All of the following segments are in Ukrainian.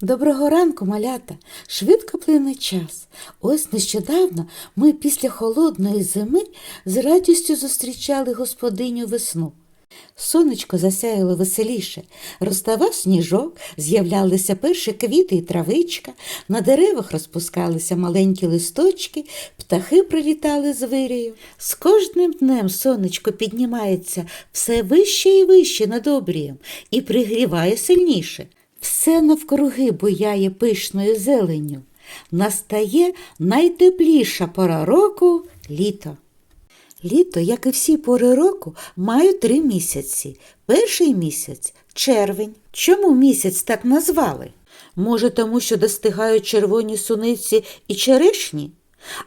Доброго ранку, малята! Швидко плине час. Ось нещодавно ми після холодної зими з радістю зустрічали господиню весну. Сонечко засяяло веселіше, розставав сніжок, з'являлися перші квіти і травичка, на деревах розпускалися маленькі листочки, птахи прилітали з вирію. З кожним днем сонечко піднімається все вище і вище над обрієм і пригріває сильніше. Все навкруги буяє пишною зеленню. Настає найтепліша пора року літо. Літо, як і всі пори року, має три місяці. Перший місяць червень. Чому місяць так назвали? Може, тому що достигають червоні суниці і черешні?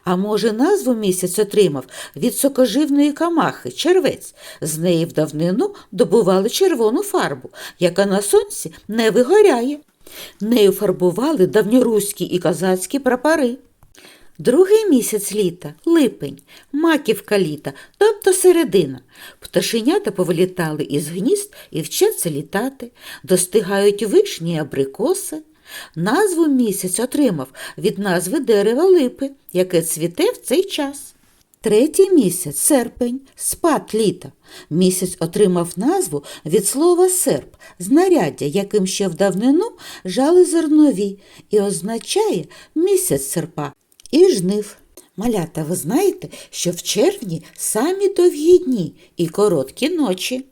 А може, назву місяць отримав від сокоживної камахи, червець. З неї в давнину добували червону фарбу, яка на сонці не вигоряє. Нею фарбували давньоруські і козацькі прапори. Другий місяць літа липень, маківка літа, тобто середина. Пташенята повилітали із гнізд і вчаться літати, достигають вишні абрикоси. Назву місяць отримав від назви дерева липи, яке цвіте в цей час. Третій місяць серпень, спад літа. Місяць отримав назву від слова серп, знаряддя, яким ще в давнину жали зернові, і означає місяць серпа і жнив. Малята, ви знаєте, що в червні самі довгі дні і короткі ночі.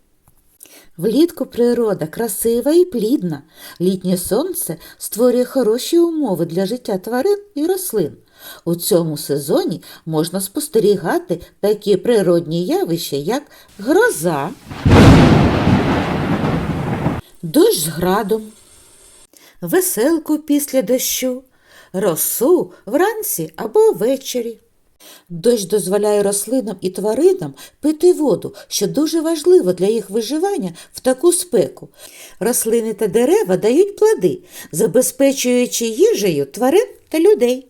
Влітку природа красива і плідна. Літнє сонце створює хороші умови для життя тварин і рослин. У цьому сезоні можна спостерігати такі природні явища, як гроза, дощ з градом, веселку після дощу, росу вранці або ввечері. Дощ дозволяє рослинам і тваринам пити воду, що дуже важливо для їх виживання в таку спеку. Рослини та дерева дають плоди, забезпечуючи їжею тварин та людей.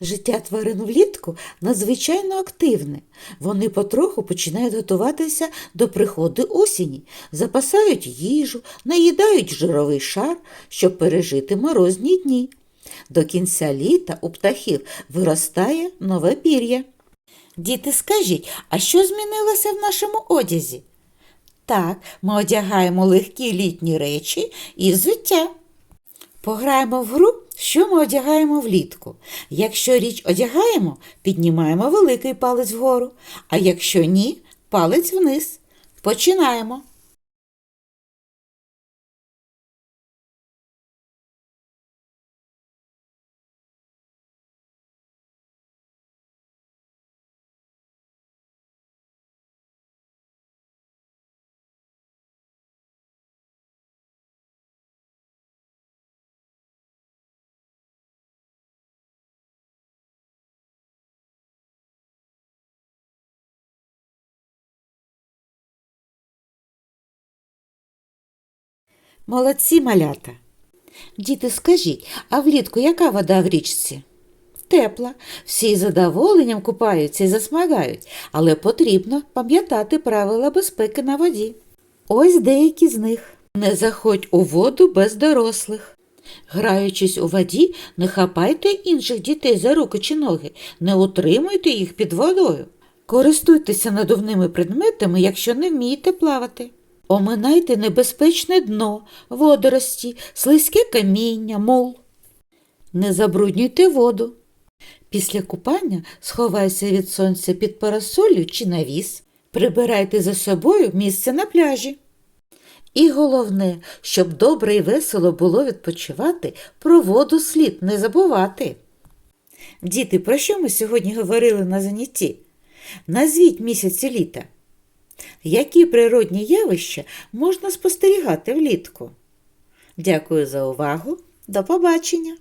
Життя тварин влітку надзвичайно активне. Вони потроху починають готуватися до приходу осені, запасають їжу, наїдають жировий шар, щоб пережити морозні дні. До кінця літа у птахів виростає нове пір'я. Діти, скажіть, а що змінилося в нашому одязі? Так, ми одягаємо легкі літні речі і взуття. Пограємо в гру, що ми одягаємо влітку. Якщо річ одягаємо, піднімаємо великий палець вгору, а якщо ні, палець вниз. Починаємо. Молодці малята. Діти, скажіть, а влітку яка вода в річці? Тепла. Всі з задоволенням купаються і засмагають, але потрібно пам'ятати правила безпеки на воді. Ось деякі з них. Не заходь у воду без дорослих. Граючись у воді, не хапайте інших дітей за руки чи ноги, не утримуйте їх під водою. Користуйтеся надувними предметами, якщо не вмієте плавати. Оминайте небезпечне дно, водорості, слизьке каміння, мул. Не забруднюйте воду. Після купання сховайся від сонця під парасолью чи навіс. Прибирайте за собою місце на пляжі. І головне, щоб добре і весело було відпочивати, про воду слід не забувати. Діти, про що ми сьогодні говорили на занятті? Назвіть місяці літа. Які природні явища можна спостерігати влітку? Дякую за увагу. До побачення!